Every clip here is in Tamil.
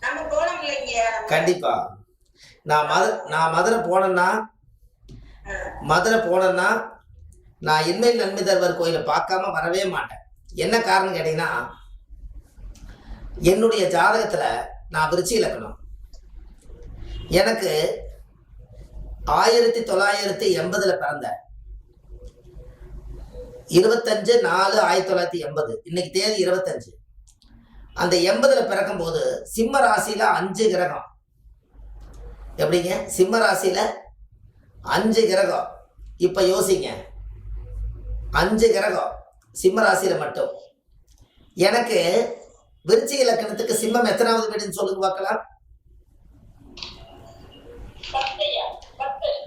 நம்ம போனோம் இல்லைங்க. கண்டிப்பா. நான் மது நான் மதுரை போனேன்னா மதுரை போனேன்னா நான் இன்மையில் நன்மை தருவர் கோயிலை பார்க்காம வரவே மாட்டேன். என்ன காரணம் கேட்டீங்கன்னா என்னுடைய ஜாதகத்துல நான் விருச்சி இலக்கணம். எனக்கு ஆயிரத்தி தொள்ளாயிரத்தி எண்பதுல பிறந்தேன் இருபத்தஞ்சு நாலு ஆயிரத்தி தொள்ளாயிரத்தி எண்பது இன்னைக்கு தேதி இருபத்தஞ்சு. அந்த எண்பதுல பிறக்கும் போது சிம்ம ராசியில அஞ்சு கிரகம். எப்படிங்க? சிம்ம ராசியில அஞ்சு கிரகம். இப்ப யோசிங்க. அஞ்சு கிரகம் சிம்ம ராசியில மட்டும். எனக்கு விருச்சிக இலக்கணத்துக்கு சிம்மம் எத்தனாவது வீடுன்னு சொல்லுங்க பார்க்கலாம்.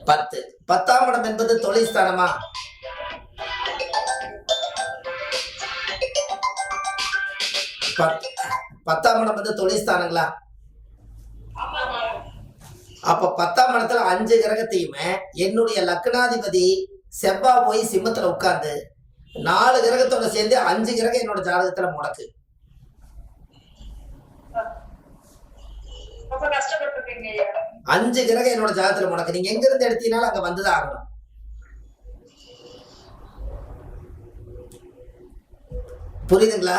பத்து. பத்தாம் இடம் என்பது தொழில் ஸ்தானமா? பத்தாம் இடம் வந்து தொழில் ஸ்தானங்களா ஆமாமா அப்ப பத்தாம் இடத்துல அஞ்சு கிரகத்தையுமே என்னுடைய லக்னாதிபதி செவ்வாய் போய் சிம்மத்துல உட்கார்ந்து நாலு கிரகத்தோட சேர்ந்து அஞ்சு கிரகம் என்னோட ஜாதகத்துல முடக்கு. அஞ்சு கிரகம் என்னோட ஜாதகத்துல முடக்கு. நீங்க எங்க இருந்து எடுத்தீங்கனாலும் அங்க வந்துதான் ஆகணும். புரியுதுங்களா?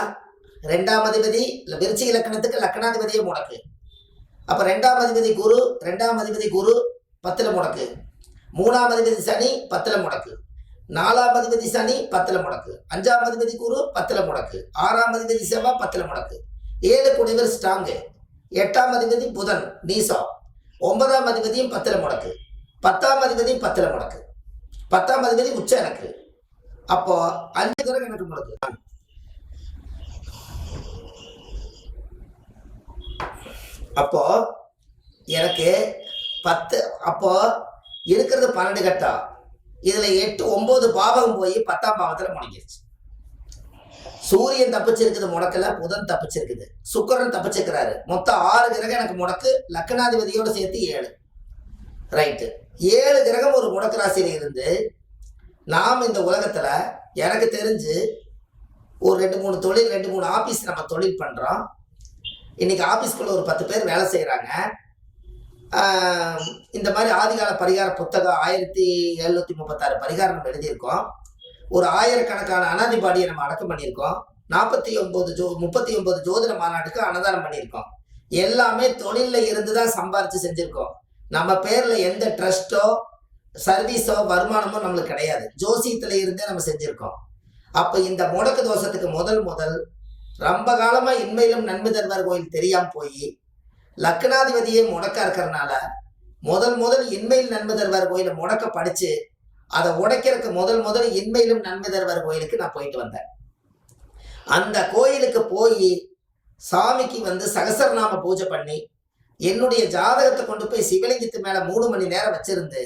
ரெண்டாம் அதிபதி விருச்சி இலக்கணத்துக்கு லக்கணத்துக்கு லக்கணாதிபதியே முடக்கு. அப்போ ரெண்டாம் அதிபதி குரு ரெண்டாம் அதிபதி குரு பத்தில் முடக்கு. மூணாம் அதிபதி சனி பத்தில் முடக்கு. நாலாம் அதிபதி சனி பத்தில் முடக்கு. அஞ்சாம் அதிபதி குரு பத்தில் முடக்கு. ஆறாம் அதிபதி செவ்வாய் பத்துல முடக்கு. ஏழு குடிவர் ஸ்ட்ராங்கு எட்டாம் அதிபதி புதன் நீசம் ஒன்பதாம் அதிபதியும் பத்தில் முடக்கு. பத்தாம் அதிபதியும் பத்தில் முடக்கு. பத்தாம் அதிபதி உச்சம் எனக்கு அப்போ அஞ்சு தடவை எனக்கு முடக்கு. அப்போ எனக்கு பத்து அப்போ இருக்கிறது பன்னெண்டு கட்டம் இதுல எட்டு ஒன்பது பாவகம் போய் பத்தாம் பாவத்துல முடங்கிருச்சு. சூரியன் தப்பிச்சிருக்குது முடக்கல புதன் தப்பிச்சிருக்குது. சுக்கரன் தப்பிச்சிருக்கிறாரு. மொத்தம் ஆறு கிரகம் எனக்கு முடக்கு லக்னாதிபதியோட சேர்த்து ஏழு. ரைட்டு. ஏழு கிரகம் ஒரு முடக்கு ராசியில இருந்து நாம் இந்த உலகத்துல எனக்கு தெரிஞ்சு ஒரு ரெண்டு மூணு தொழில் ரெண்டு மூணு ஆபீஸ் நம்ம தொழில் பண்றோம். இன்னைக்கு ஆபீஸ்க்குள்ள ஒரு பத்து பேர் வேலை செய்கிறாங்க இந்த மாதிரி ஆதிகால பரிகார புத்தகம் ஆயிரத்தி எழுநூத்தி முப்பத்தாறு பரிகாரம் நம்ம எழுதியிருக்கோம். ஒரு ஆயிரக்கணக்கான அனாதிபாடியை நம்ம அடக்கம் பண்ணியிருக்கோம். நாற்பத்தி ஒன்பது ஜோ முப்பத்தி ஒன்பது ஜோதிட மாநாட்டுக்கு அன்னதானம் பண்ணியிருக்கோம். எல்லாமே தொழிலில் இருந்து தான் சம்பாரித்து செஞ்சுருக்கோம். நம்ம பேரில் எந்த ட்ரஸ்ட்டோ சர்வீஸோ வருமானமோ நம்மளுக்கு கிடையாது. ஜோசியத்தில் இருந்தே நம்ம செஞ்சுருக்கோம். அப்போ இந்த முடக்கு தோஷத்துக்கு முதல் முதல் ரொம்ப காலமா இன்மையிலும் நன்மை தருவார் கோயில் தெரியாம போய் லக்னாதிபதியே முடக்க இருக்கிறனால முதல் முதல் இன்மையில் நன்மை தருவார் கோயிலை முடக்க படிச்சு அதை உடைக்கிறதுக்கு முதல் முதல் இன்மையிலும் நன்மை தருவார் கோயிலுக்கு நான் போயிட்டு வந்தேன். அந்த கோயிலுக்கு போய் சாமிக்கு வந்து சகசரநாம பூஜை பண்ணி என்னுடைய ஜாதகத்தை கொண்டு போய் சிவலிங்கத்து மேல மூணு மணி நேரம் வச்சிருந்து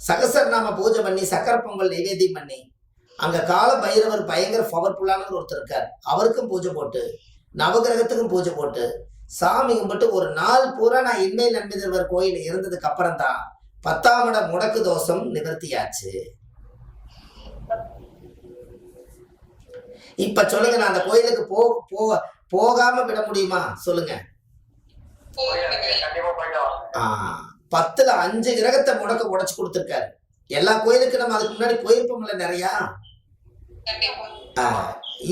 சகசரநாம பூஜை பண்ணி சக்கரை பொங்கல் நைவேத்தியம் பண்ணி அங்க கால பைரவர் பயங்கர பவர்ஃபுல்லானவர் ஒருத்தர் இருக்கார். அவருக்கும் பூஜை போட்டு நவகிரகத்துக்கும் பூஜை போட்டு சாமி கும்பிட்டு ஒரு நாள் பூரா நான் இன்மை நன்மை தருவர் கோயில் இருந்ததுக்கு அப்புறம் தான் பத்தாம் இட முடக்கு தோஷம் நிவர்த்தியாச்சு. இப்ப சொல்லுங்க நான் அந்த கோயிலுக்கு போ போ போகாம விட முடியுமா? சொல்லுங்க. பத்துல அஞ்சு கிரகத்தை முடக்க உடைச்சு கொடுத்துருக்காரு. எல்லா கோயிலுக்கும் நம்ம அதுக்கு முன்னாடி போயிருப்போம்ல நிறையா.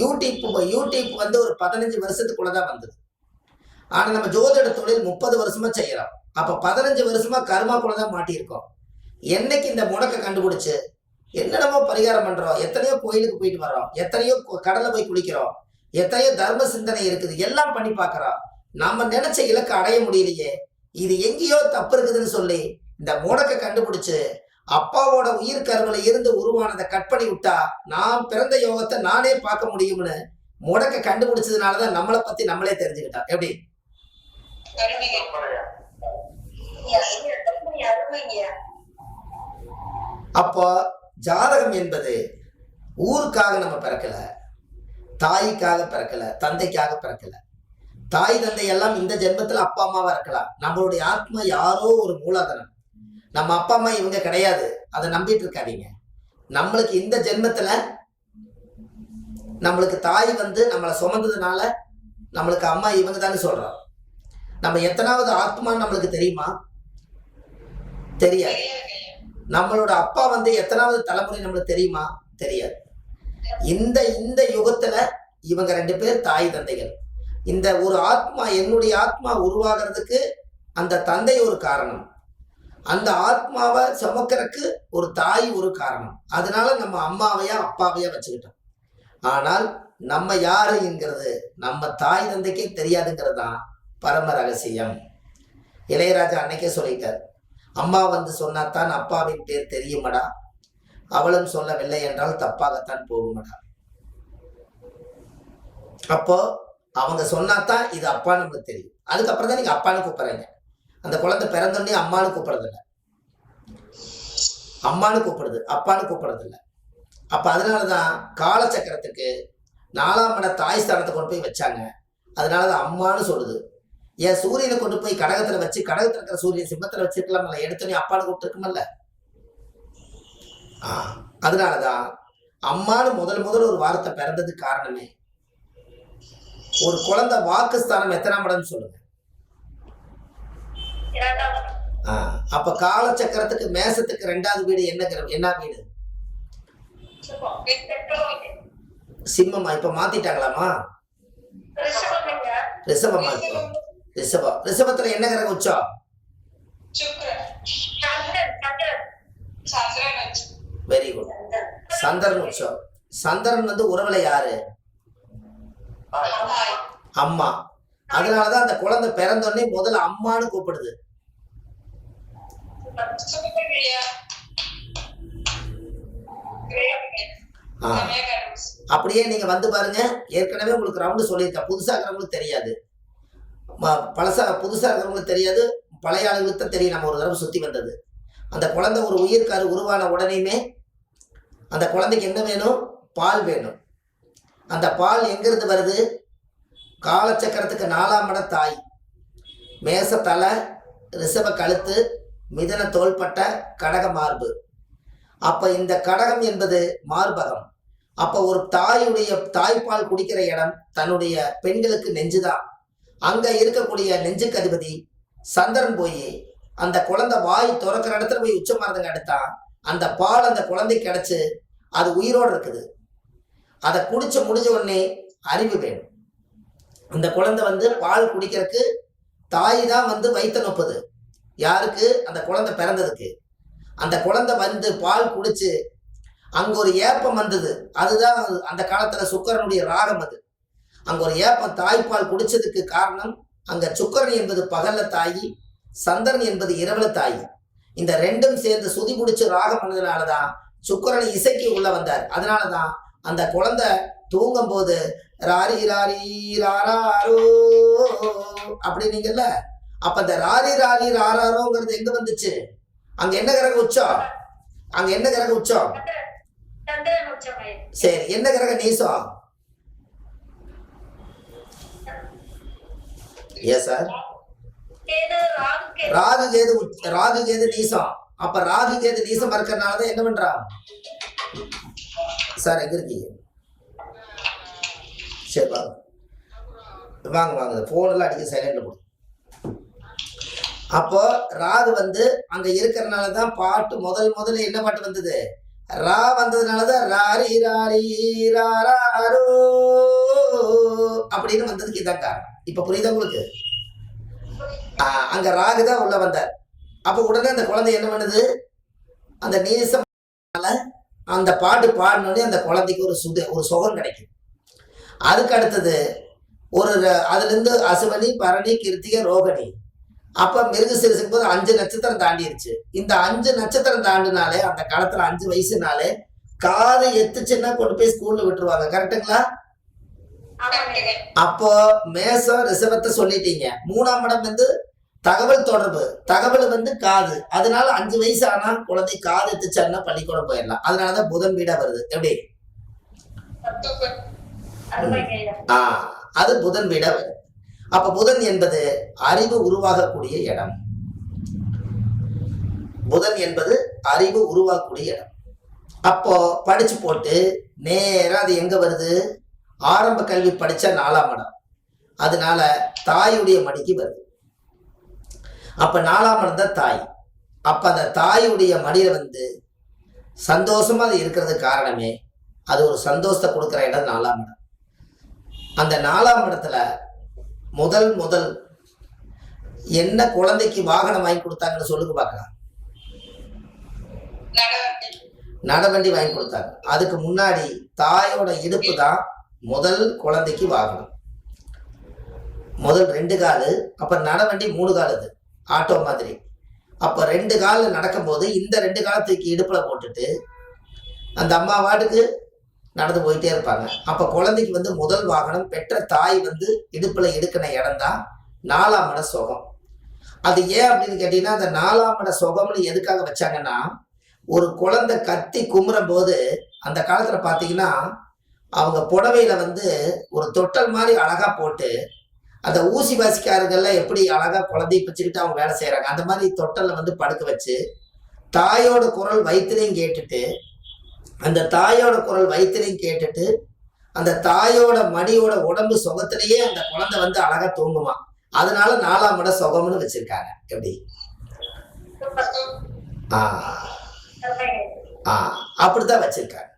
யூடியூப் யூடியூப் வந்து ஒரு பதினஞ்சு வருஷத்துக்குள்ள தான் வந்தது. ஆனா நம்ம ஜோதிட தொழில் முப்பது வருஷமா செய்யறோம். அப்ப பதினஞ்சு வருஷமா கர்மாக்குள்ள தான் மாட்டியிருக்கோம். என்னைக்கு இந்த முடக்க கண்டுபிடிச்சு என்னென்னமோ பரிகாரம் பண்றோம். எத்தனையோ கோயிலுக்கு போயிட்டு வரோம் எத்தனையோ கடலை போய் குளிக்கிறோம். எத்தனையோ தர்ம சிந்தனை இருக்குது. எல்லாம் பண்ணி பார்க்கறோம். நம்ம நினைச்ச இலக்கை அடைய முடியலையே. இது எங்கேயோ தப்பு இருக்குதுன்னு சொல்லி இந்த முடக்க கண்டுபிடிச்சு அப்பாவோட உயிர் கருவில இருந்து உருவானதை கட் பண்ணி விட்டா நான் பிறந்த யோகத்தை நானே பார்க்க முடியும்னு முடக்க கண்டுபிடிச்சதுனாலதான் நம்மளை பத்தி நம்மளே தெரிஞ்சுக்கிட்டோம் எப்படி? அப்போ ஜாதகம் என்பது ஊருக்காக நம்ம பிறக்கல தாய்க்காக பிறக்கல தந்தைக்காக பிறக்கல. தாய் தந்தை எல்லாம் இந்த ஜென்மத்துல அப்பா அம்மாவா இருக்கலாம். நம்மளுடைய ஆத்மா யாரோ ஒரு மூலாதனம் நம்ம அப்பா அம்மா இவங்க கிடையாது. அதை நம்பிட்டு இருக்காதீங்க. நம்மளுக்கு இந்த ஜென்மத்துல நம்மளுக்கு தாய் வந்து நம்மளை சுமந்ததுனால நம்மளுக்கு அம்மா இவங்க தானே சொல்றோம் நம்ம எத்தனாவது ஆத்மான்னு நம்மளுக்கு தெரியுமா? தெரியாது. நம்மளோட அப்பா வந்து எத்தனாவது தலைமுறை நம்மளுக்கு தெரியுமா? தெரியாது. இந்த இந்த யுகத்துல இவங்க ரெண்டு பேர் தாய் தந்தைகள். இந்த ஒரு ஆத்மா என்னுடைய ஆத்மா உருவாகிறதுக்கு அந்த தந்தை ஒரு காரணம். அந்த ஆத்மாவை சுமக்கிறதுக்கு ஒரு தாய் ஒரு காரணம். அதனால நம்ம அம்மாவையா அப்பாவையா வச்சுக்கிட்டோம். ஆனால் நம்ம யாருங்கிறது நம்ம தாய் தந்தைக்கே தெரியாதுங்கிறது தான் பரம ரகசியம். இளையராஜா அன்னைக்கே சொல்லிட்டார். அம்மா வந்து சொன்னாத்தான் அப்பாவின் பேர் தெரியுமடா. அவளும் சொல்லவில்லை என்றால் தப்பாகத்தான் போகுமடா. அப்போ அவங்க சொன்னாதான் இது அப்பான்னு தெரியும். அதுக்கப்புறம் தான் நீங்க அப்பான்னு கூப்பிடுறீங்க. அந்த குழந்தை பிறந்தோடனே அம்மான்னு கூப்பிடுறதில்ல. அம்மானு அம்மான்னு கூப்பிடுது அப்பான்னு கூப்பிடுறது இல்ல அப்ப அதனாலதான் காலச்சக்கரத்துக்கு நாலாம் இட தாய் ஸ்தானத்தை கொண்டு போய் வச்சாங்க. அதனாலதான் அம்மான்னு சொல்லுது. ஏன் சூரியனை கொண்டு போய் கடகத்துல வச்சு கடகத்துல இருக்கிற சூரியன் சிம்மத்துல வச்சிருக்கலாம்ல எடுத்தோடனே அப்பான்னு கூப்பிட்டுருக்குமல்ல? ஆ அதனாலதான் அம்மானு முதல் முதல் ஒரு வார்த்தை பிறந்ததுக்கு காரணமே ஒரு குழந்தை வாக்குஸ்தானம் எத்தனாம் இடம்னு சொல்லுங்க ஆ, அப்ப காலச்சக்கரத்துக்கு மேசத்துக்கு ரெண்டாவது வீடு என்ன கிரகம் என்ன வீடு? சிம்மமா? இப்ப மாத்திட்டாங்களாமா ரிஷபம் இப்போ ரிஷபம் ரிஷபத்துல என்ன கிரகம் உச்சம்? வெரி குட் சந்திரன் உச்சம். சந்திரன் வந்து உறவுல யாரு? அம்மா. அதனாலதான் அந்த குழந்தை பிறந்தோடனே முதல்ல அம்மான்னு கூப்பிடுது சுக்கிரன் ஐயா கிரேட் ஆ, மேகன்ஸ் அப்படியே நீங்க வந்து பாருங்க. ஏற்கனவே உங்களுக்கு ரவுண்டு சொல்லியிருக்கேன். புதுசா இருக்கிறவங்களுக்கு தெரியாது பழசா புதுசா இருக்கிறவங்களுக்கு தெரியாது. பழைய ஆளுங்களுக்கு தான் தெரியும். நம்ம ஒரு தடவை சுத்தி வந்தது. அந்த குழந்தை ஒரு உயிர்காரு உருவான உடனேயுமே அந்த குழந்தைக்கு என்ன வேணும்? பால் வேணும். அந்த பால் எங்கிருந்து வருது? காலச்சக்கரத்துக்கு நாலாம் இட தாய். மேச தலை ரிஷப கழுத்து மிதன தோள்பட்ட கடக மார்பு. அப்ப இந்த கடகம் என்பது மார்பகம். அப்ப ஒரு தாயுடைய தாய்ப்பால் குடிக்கிற இடம் தன்னுடைய பெண்களுக்கு நெஞ்சுதான். அங்க இருக்கக்கூடிய நெஞ்சுக்கு அதிபதி சந்திரன் போய் அந்த குழந்தை வாய் திறக்கிற இடத்துல போய் உச்சமானதுங்க எடுத்தா அந்த பால் அந்த குழந்தை கிடைச்சு அது உயிரோடு இருக்குது. அதை குடிச்சு முடிஞ்ச உடனே அறிவு வேணும். அந்த குழந்தை வந்து பால் குடிக்கிறதுக்கு தாய் தான் வந்து வயிற்று நொப்புது யாருக்கு? அந்த குழந்தை பிறந்ததுக்கு. அந்த குழந்தை வந்து பால் குடிச்சு அங்க ஒரு ஏப்பம் வந்தது. அதுதான் அந்த காலத்துல சுக்கரனுடைய ராகம் அது. அங்க ஒரு ஏப்பம் தாய்ப்பால் குடிச்சதுக்கு காரணம் அங்க சுக்கரன் என்பது பகல்ல தாயி சந்திரன் என்பது இரவுல தாயி. இந்த ரெண்டும் சேர்ந்து சுதி குடிச்சு ராகம் பண்ணதுனாலதான் சுக்கரன் இசைக்கு உள்ள வந்தார். அதனாலதான் அந்த குழந்தை தூங்கும் போது ராரி ராரி ராரோ அப்படின்னீங்கல்ல அப்ப இந்த ராரி ராரி ராராரோங்கிறது எங்க வந்துச்சு? அங்க என்ன கிரகம் உச்சம்? அங்க என்ன கிரகம் உச்சம்? சரி என்ன கிரக நீசம்? ஏ சார் ராகு கேது ராகு கேது நீசம். அப்ப ராகு கேது நீசம் இருக்கிறனாலதான் என்ன பண்றான்? சார் எங்க இருக்கீங்க? சரி வாங்க. வாங்க வாங்க. போன் எல்லாம் அடிக்க சைலண்ட்ல போடு. அப்போ ராகு வந்து அங்க இருக்கிறனால தான் பாட்டு முதல் முதல்ல என்ன பாட்டு வந்தது? ரா வந்ததுனால தான் ராரி ராரி ராரோ அப்படின்னு வந்ததுக்கு இதான் காரணம். இப்ப புரியுதா உங்களுக்கு? அங்க ராகு தான் உள்ள வந்தார். அப்ப உடனே அந்த குழந்தை என்ன பண்ணுது? அந்த நீசம் அந்த பாட்டு பாடினோடனே அந்த குழந்தைக்கு ஒரு சுத ஒரு சுகம் கிடைக்கும். அதுக்கு அடுத்தது ஒரு அதுலேருந்து அதுல இருந்து அசுவனி பரணி கிருத்திகை ரோகிணி. அப்ப மிருக சிறுசுக்கு போது அஞ்சு நட்சத்திரம் தாண்டிருச்சு. இந்த அஞ்சு நட்சத்திரம் தாண்டினாலே அந்த காலத்துல அஞ்சு வயசுனாலே காது எத்துச்சுன்னா கொண்டு போய் ஸ்கூல்ல விட்டுருவாங்க. கரெக்டுங்களா அப்போ மேசம் ரிசவத்தை சொல்லிட்டீங்க. மூணாம் இடம் வந்து தகவல் தொடர்பு. தகவல் வந்து காது. அதனால அஞ்சு வயசு ஆனா குழந்தை காது எத்துச்சான்னா பள்ளிக்கூடம் போயிடலாம். அதனாலதான் புதன் வீடா வருது. எப்படி? ஆ அது புதன் வீடா வருது. அப்ப புதன் என்பது அறிவு உருவாகக்கூடிய இடம். புதன் என்பது அறிவு உருவாகக்கூடிய இடம். அப்போ படிச்சு போட்டு நேராக அது எங்க வருது? ஆரம்ப கல்வி படிச்ச நாலாம் இடம். அதனால தாயுடைய மடிக்கு வருது. அப்ப நாலாம் இடம் தான் தாய். அப்ப அந்த தாயுடைய மடியில வந்து சந்தோஷமா அது இருக்கிறதுக்கு காரணமே அது ஒரு சந்தோஷத்தை கொடுக்குற இடம் நாலாம் இடம். அந்த நாலாம் இடத்துல முதல் முதல் என்ன குழந்தைக்கு வாகனம் வாங்கி கொடுத்தாங்கன்னு சொல்லுங்க பார்க்கலாம். நடவண்டி வாங்கி கொடுத்தாங்க. அதுக்கு முன்னாடி தாயோட இடுப்பு தான் முதல் குழந்தைக்கு வாகனம். முதல் ரெண்டு காலு அப்ப நடவண்டி மூணு கால் அது ஆட்டோ மாதிரி. அப்ப ரெண்டு கால் நடக்கும்போது இந்த ரெண்டு காலத்துக்கு இடுப்புல போட்டுட்டு அந்த அம்மா வாட்டுக்கு நடந்து போயிட்டே இருப்பாங்க. அப்ப குழந்தைக்கு வந்து முதல் வாகனம் பெற்ற தாய் வந்து இடுப்புல எடுக்கின இடம் தான் நாலாம் இட சுகம். அது ஏன் அப்படின்னு கேட்டீங்கன்னா அந்த நாலாம் இட சுகம்னு எதுக்காக வச்சாங்கன்னா ஒரு குழந்தை கத்தி குமுறும் போது அந்த காலத்துல பாத்தீங்கன்னா அவங்க புடவையில வந்து ஒரு தொட்டல் மாதிரி அழகா போட்டு அந்த ஊசி வாசிக்காரங்கள்லாம் எப்படி அழகா குழந்தைய பிச்சுக்கிட்டு அவங்க வேலை செய்யறாங்க அந்த மாதிரி தொட்டல்ல வந்து படுக்க வச்சு தாயோட குரல் வயிற்றுலையும் கேட்டுட்டு அந்த தாயோட குரல் வயிற்றுலையும் கேட்டுட்டு அந்த தாயோட மடியோட உடம்பு சுகத்திலேயே அந்த குழந்தை வந்து அழகா தூங்குமா. அதனால நாலாம் இட சுகம்னு வச்சிருக்காங்க. எப்படி? ஆஹ் ஆ. அப்படித்தான் வச்சிருக்காங்க.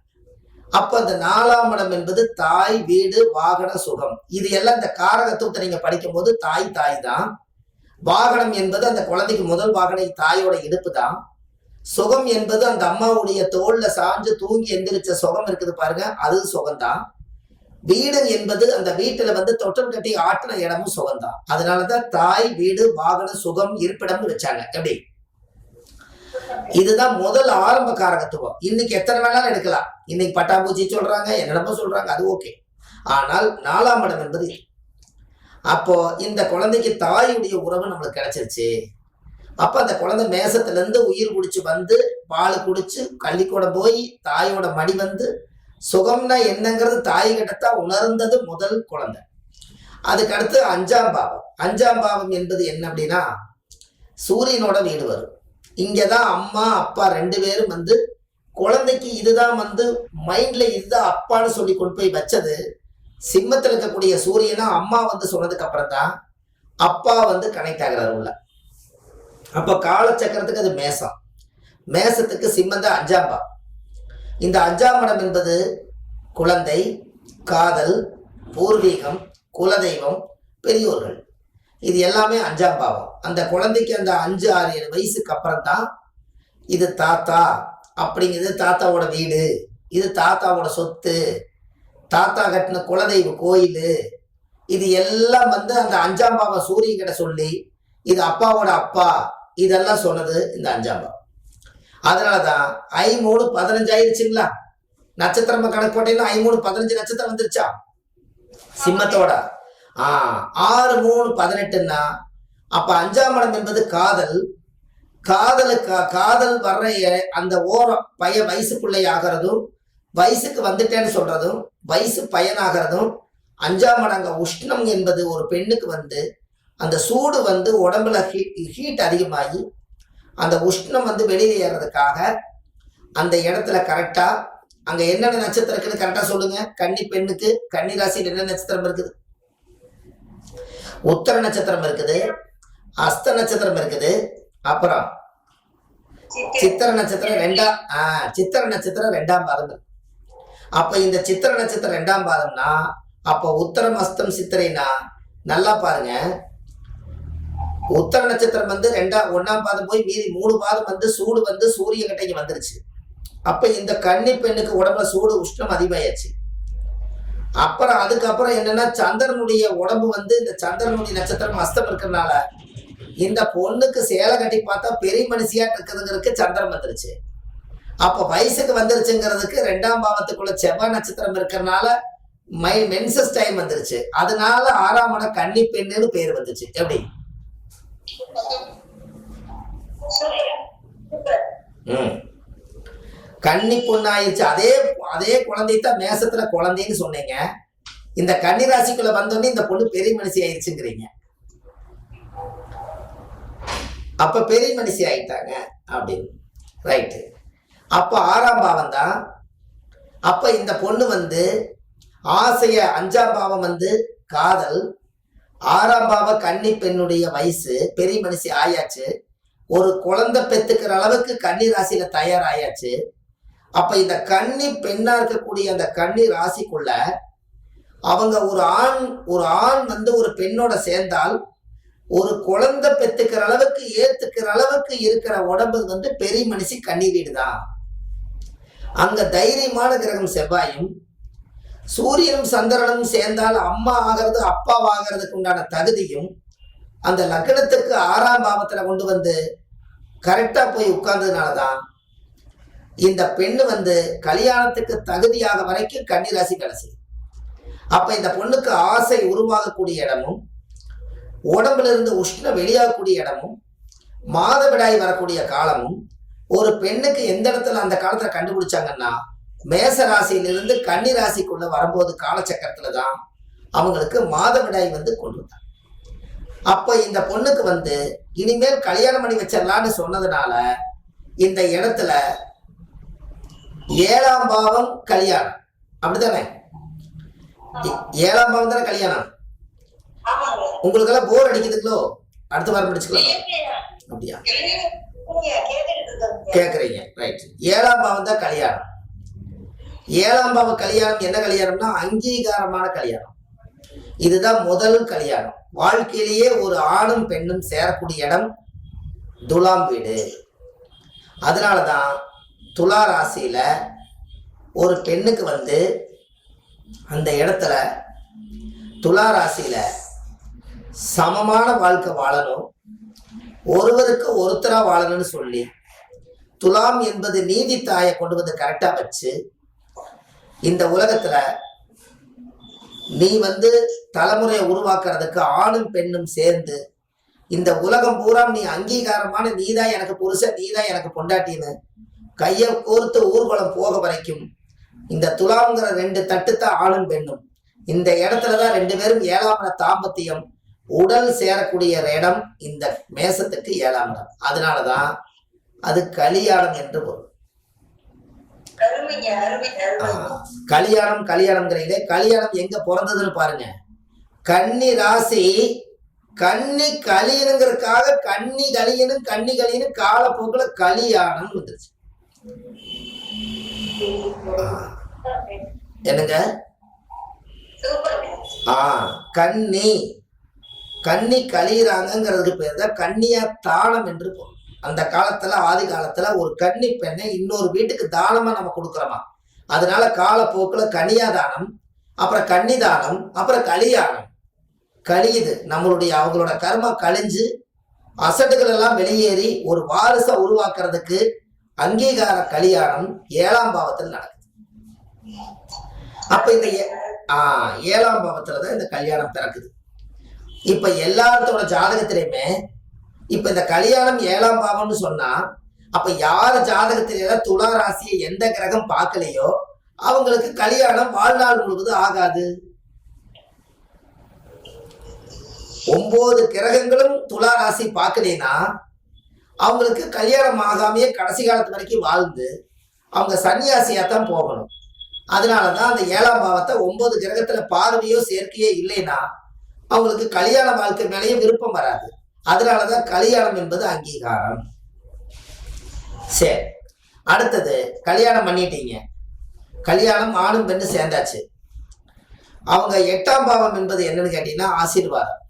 அப்ப அந்த நாலாம் இடம் என்பது தாய் வீடு வாகன சுகம். இது எல்லாம் இந்த காரகத்துவத்தை நீங்க படிக்கும் போது தாய் தாய் தான். வாகனம் என்பது அந்த குழந்தைக்கு முதல் வாகன தாயோட இடுப்பு தான். சுகம் என்பது அந்த அம்மாவுடைய தோல்ல சாஞ்சு தூங்கி எந்திரிச்ச சுகம் இருக்குது பாருங்க அது சுகம்தான். வீடு என்பது அந்த வீட்டுல வந்து தொட்டம் கட்டி ஆட்டின இடமும் சுகம்தான். அதனாலதான் தாய் வீடு வாகன சுகம் இருப்பிடம்னு வச்சாங்க. எப்படி? இதுதான் முதல் ஆரம்ப காரகத்துவம். இன்னைக்கு எத்தனை வேணாலும் எடுக்கலாம். இன்னைக்கு பட்டாம்பூச்சி சொல்றாங்க என்னென்னமோ சொல்றாங்க அது ஓகே. ஆனால் நாலாம் இடம் என்பது இது. அப்போ இந்த குழந்தைக்கு தாயுடைய உறவு நம்மளுக்கு கிடைச்சிருச்சு. அப்ப அந்த குழந்தை மேசத்துல இருந்து உயிர் குடிச்சு வந்து பால் குடிச்சு கள்ளிக்கூடம் போய் தாயோட மடி வந்து சுகம்னா என்னங்கிறது தாய் கிட்டத்தான் உணர்ந்தது முதல் குழந்தை. அதுக்கு அடுத்து அஞ்சாம் பாவம். அஞ்சாம் பாவம் என்பது என்ன அப்படின்னா சூரியனோட வீடு வரும். இங்கதான் அம்மா அப்பா ரெண்டு பேரும் வந்து குழந்தைக்கு இதுதான் வந்து மைண்ட்ல இதுதான் அப்பான்னு சொல்லி கொண்டு போய் வச்சது சிம்மத்தில் இருக்கக்கூடிய சூரியனா அம்மா வந்து சொன்னதுக்கு அப்புறம் தான் அப்பா வந்து கனெக்ட் ஆகிறார் உள்ள. அப்ப காலச்சக்கரத்துக்கு அது மேசம். மேசத்துக்கு சிம்மந்த அஞ்சாம்பா. இந்த அஞ்சாம் இடம் என்பது குழந்தை காதல் பூர்வீகம் குலதெய்வம் பெரியோர்கள். இது எல்லாமே அஞ்சாம் பாவம் அந்த குழந்தைக்கு அந்த அஞ்சு ஆறு ஏழு வயசுக்கு அப்புறம் தான் இது தாத்தா அப்படிங்கிறது தாத்தாவோட வீடு. இது தாத்தாவோட சொத்து. தாத்தா கட்டின குலதெய்வ கோயில். இது எல்லாம் வந்து அந்த அஞ்சாம் பாவம் சூரியன் கிட்ட சொல்லி இது அப்பாவோட அப்பா இதெல்லாம் சொன்னது இந்த அஞ்சாம் பாவம் அதனாலதான் ஐ மூணு பதினஞ்சு ஆயிருச்சுங்களா? நட்சத்திரமா கணக்கு போட்டீங்கன்னா ஐ மூணு பதினஞ்சு நட்சத்திரம் வந்துருச்சா? சிம்மத்தோட. ஆ ஆறு மூணு பதினெட்டுன்னா அப்ப அஞ்சாம் இடம் என்பது காதல். காதலுக்கு காதல் வர்ற எ- அந்த ஓரம் பைய வயசு பிள்ளை ஆகிறதும் வயசுக்கு வந்துட்டேன்னு சொல்றதும் வயசு பையனாகிறதும் அஞ்சாம் மடங்க உஷ்ணம் என்பது ஒரு பெண்ணுக்கு வந்து அந்த சூடு வந்து உடம்புல ஹீட் அதிகமாகி அந்த உஷ்ணம் வந்து வெளியில ஏறதுக்காக அந்த இடத்துல கரெக்டா அங்க என்னென்ன நட்சத்திரம் இருக்குன்னு கரெக்டா சொல்லுங்க. கன்னி பெண்ணுக்கு கன்னி ராசியில் என்ன நட்சத்திரம் இருக்குது? உத்தர நட்சத்திரம் இருக்குது அஸ்த நட்சத்திரம் இருக்குது அப்புறம் சித்திர. நட்சத்திரம் ரெண்டாம் ஆ சித்திர நட்சத்திரம் ரெண்டாம் பாதம். அப்ப இந்த சித்திர நட்சத்திரம் ரெண்டாம் பாதம்னா அப்ப உத்தரம் அஸ்தம் சித்திரைனா நல்லா பாருங்க. உத்தர நட்சத்திரம் வந்து ரெண்டாம் ஒன்னாம் பாதம் போய் மீதி மூணு பாதம் வந்து சூடு வந்து சூரியன் கிட்ட வந்துருச்சு. அப்ப இந்த கன்னி பெண்ணுக்கு உடம்புல சூடு உஷ்ணம் அதிகமாயாச்சு அப்புறம் அதுக்கப்புறம் என்னன்னா சந்திரனுடைய உடம்பு வந்து இந்த சந்திரனுடைய நட்சத்திரம் அஸ்தம் இருக்கிறதுனால இந்த பொண்ணுக்கு சேலை கட்டி பார்த்தா பெரிய மனுஷியா இருக்குதுங்கிறதுக்கு சந்திரம் வந்துருச்சு. அப்ப வயசுக்கு வந்துருச்சுங்கிறதுக்கு ரெண்டாம் பாவத்துக்குள்ள செவ்வாய் நட்சத்திரம் இருக்கிறதுனால மை மென்சஸ் டைம் வந்துருச்சு. அதனால ஆறாம் இடம் கன்னி பெண்ணுன்னு பேர் வந்துச்சு எப்படி? கன்னி பொண்ணாயிருச்சு அதே அதே குழந்தை தான் மேசத்துல குழந்தைன்னு சொன்னீங்க. இந்த கன்னி ராசிக்குள்ள வந்தோடனே இந்த பொண்ணு பெரிய மனுஷி ஆயிடுச்சுங்கிறீங்க அப்ப பெரிய மனுஷி ஆயிட்டாங்க அப்படின்னு. ரைட்டு அப்ப ஆறாம் பாவம் தான். அப்ப இந்த பொண்ணு வந்து ஆசைய அஞ்சாம் பாவம் வந்து காதல். ஆறாம் பாவ கன்னி பெண்ணுடைய வயசு பெரிய மனுஷி ஆயாச்சு. ஒரு குழந்தை பெத்துக்கிற அளவுக்கு கன்னி ராசியில தயாராயாச்சு. அப்ப இந்த கன்னி பெண்ணா இருக்கக்கூடிய அந்த கன்னி ராசிக்குள்ள அவங்க ஒரு ஆண் ஒரு ஆண் வந்து ஒரு பெண்ணோட சேர்ந்தால் ஒரு குழந்தை பெத்துக்கிற அளவுக்கு ஏத்துக்கிற அளவுக்கு இருக்கிற உடம்பு வந்து பெரிய மனுஷி கன்னி வீடு தான் அங்க தைரியமான கிரகம் செவ்வாயும் சூரியனும் சந்திரனும் சேர்ந்தால் அம்மா ஆகிறது அப்பா ஆகிறதுக்கு உண்டான தகுதியும் அந்த லக்னத்துக்கு ஆறாம் பாவத்துல கொண்டு வந்து கரெக்டா போய் உட்கார்ந்ததுனால தான் இந்த பெண்ணு வந்து கல்யாணத்துக்கு தகுதியாக வரைக்கும் கன்னிராசி கடைசி. அப்ப இந்த பொண்ணுக்கு ஆசை உருவாகக்கூடிய இடமும் உடம்புல இருந்து உஷ்ணம் வெளியாகக்கூடிய இடமும் மாதவிடாய் வரக்கூடிய காலமும் ஒரு பெண்ணுக்கு எந்த இடத்துல அந்த காலத்துல கண்டுபிடிச்சாங்கன்னா மேச ராசியிலிருந்து கன்னி ராசிக்குள்ள வரும்போது காலச்சக்கரத்துல தான் அவங்களுக்கு மாதவிடாய் வந்து கொண்டு வந்தாங்க. அப்ப இந்த பொண்ணுக்கு வந்து இனிமேல் கல்யாணம் பண்ணி வச்சிடலான்னு சொன்னதுனால இந்த இடத்துல ஏழாம் பாவம் கல்யாணம். அப்படிதானே? ஏ- ஏழாம் பாவம் தானே கல்யாணம்? ஆமாங்க உங்களுக்கெல்லாம் போர் அடிக்குதுங்களோ? அடுத்த வாரம் படிச்சுக்கலாம். அப்படியா. கேக்குறீங்க. ரைட் ஏழாம் பாவம் தான் கல்யாணம். ஏழாம் பாவ கல்யாணம் என்ன கல்யாணம்னா அங்கீகாரமான கல்யாணம். இதுதான் முதல் கல்யாணம். வாழ்க்கையிலேயே ஒரு ஆணும் பெண்ணும் சேரக்கூடிய இடம் துலாம் வீடு. அதனால தான் துலா ராசியில் ஒரு பெண்ணுக்கு வந்து அந்த இடத்துல துலா ராசியில் சமமான வாழ்க்கை வாழணும். ஒருவருக்கு ஒருத்தராக வாழணும்னு சொல்லி துலாம் என்பது நீதி தாயை கொண்டு வந்து கரெக்டாக வச்சு இந்த உலகத்துல நீ வந்து தலைமுறையை உருவாக்குறதுக்கு ஆணும் பெண்ணும் சேர்ந்து இந்த உலகம் பூரா நீ அங்கீகாரமான நீதான் எனக்கு புருஷன் நீதான் எனக்கு பொண்டாட்டின்னு கையை கோர்த்து ஊர்வலம் போக வரைக்கும் இந்த துலாங்கிற ரெண்டு தட்டுத்தான் ஆணும் பெண்ணும். இந்த இடத்துலதான் ரெண்டு பேரும் ஏழாம் இட தாம்பத்தியம் உடல் சேரக்கூடிய இடம் இந்த மேசத்துக்கு ஏழாம் இடம். அதனாலதான் அது கலியாடம் என்று பொருள். கல்யாணம் கல்யாணம்ங்கிறீங்களே கல்யாணம் எங்க பிறந்ததுன்னு பாருங்க. கன்னி ராசி கன்னி கலியனுங்கிறதுக்காக கன்னி கலியனும் கன்னி கலியனும் காலப்போக்கில் கலியாணம் வந்துருச்சு. என்னங்க. ஆ கன்னி. கன்னி கலியிறாங்கிறதுக்கு பேர் தான் கன்னியா தானம் என்று பொருள். அந்த காலத்துல ஆதி காலத்துல ஒரு கன்னி பெண்ணை இன்னொரு வீட்டுக்கு தானமா நம்ம கொடுக்குறோமா? அதனால காலப்போக்குல கனியாதானம் அப்புறம் கன்னிதானம் அப்புறம் கலியானம் கழியுது நம்மளுடைய அவங்களோட கர்மம் கழிஞ்சு அசட்டுகள் எல்லாம் வெளியேறி ஒரு வாரிசை உருவாக்குறதுக்கு அங்கீகார கலியாணம் ஏழாம் பாவத்தில் நடக்குது. அப்ப இந்த ஏ- ஆ ஏழாம் பாவத்துல தான் இந்த கல்யாணம் பிறக்குது. இப்ப எல்லாத்தோட ஜாதகத்திலையுமே இப்ப இந்த கல்யாணம் ஏழாம் பாவம்னு சொன்னா அப்ப யார் ஜாதகத்தில துலா ராசியை எந்த கிரகம் பார்க்கலையோ அவங்களுக்கு கல்யாணம் வாழ்நாள் முழுவதும் ஆகாது. ஒன்பது கிரகங்களும் துலா ராசி பார்க்கலைன்னா அவங்களுக்கு கல்யாணம் ஆகாமையே கடைசி காலத்து வரைக்கும் வாழ்ந்து அவங்க சன்னியாசியா தான் போகணும். அதனாலதான் அந்த ஏழாம் பாவத்தை ஒன்பது கிரகத்துல பார்வையோ சேர்க்கையோ இல்லைன்னா அவங்களுக்கு கல்யாண வாழ்க்கை மேலேயே விருப்பம் வராது. அதனாலதான் கல்யாணம் என்பது அங்கீகாரம். சரி. அடுத்தது கல்யாணம் பண்ணிட்டீங்க. கல்யாணம் ஆணும் பெண்ணு சேர்ந்தாச்சு. அவங்க எட்டாம் பாவம் என்பது என்னன்னு கேட்டீங்கன்னா ஆசீர்வாதம்.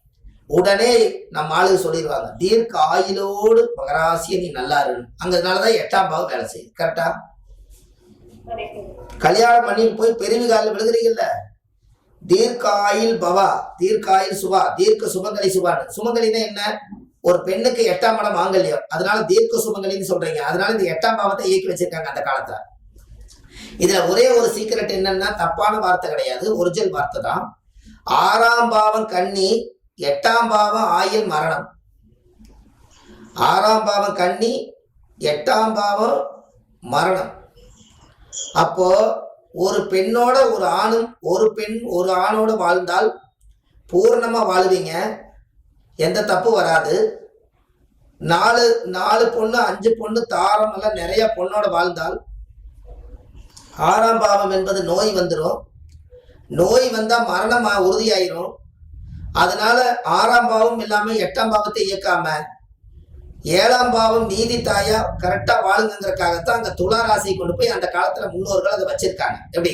உடனே நம்ம ஆளுங்க சொல்லிடுவாங்க தீர்க்க ஆயுளோடு மகராசிய நீ நல்லா இருக்கு அங்கனாலதான் எட்டாம் பாவம் வேலை செய்யுது. கரெக்டா கல்யாணம் பண்ணிட்டு போய் பெருவி காலில் விழுகிறீங்கல்ல? தீர்க்காயில் பவா தீர்க்காயில் சுபா தீர்க்க சுமங்கலி சுபான்னு சுமங்கலின்னா என்ன? ஒரு பெண்ணுக்கு எட்டாம் படம் மாங்கல்யம் அதனால தீர்க்க சுமங்கலின்னு சொல்றீங்க. அதனால இந்த எட்டாம் பாவத்தை இயக்கி வச்சிருக்காங்க அந்த காலத்துல. இதுல ஒரே ஒரு சீக்கிரட் என்னன்னா தப்பான வார்த்தை கிடையாது. ஒரிஜினல் வார்த்தை தான். ஆறாம் பாவம் கண்ணி எட்டாம் பாவம் ஆயில் மரணம். ஆறாம் பாவம் கன்னி எட்டாம் பாவம் மரணம். அப்போ ஒரு பெண்ணோட ஒரு ஆணும் ஒரு பெண் ஒரு ஆணோட வாழ்ந்தால் பூர்ணமாக வாழ்வீங்க. எந்த தப்பு வராது. நாலு நாலு பொண்ணு அஞ்சு பொண்ணு தாரம் எல்லாம் நிறைய பொண்ணோட வாழ்ந்தால் ஆறாம் பாவம் என்பது நோய் வந்துடும் நோய் வந்தா மரணம் உறுதியாயிரும். அதனால ஆறாம் பாவம் இல்லாம எட்டாம் பாவத்தை இயக்காம ஏழாம் பாவம் நீதி தாயா கரெக்டா வாழுங்கிறதுக்காகத்தான் அங்க துலா ராசியை கொண்டு போய் அந்த காலத்துல முன்னோர்கள் அதை வச்சிருக்காங்க. எப்படி?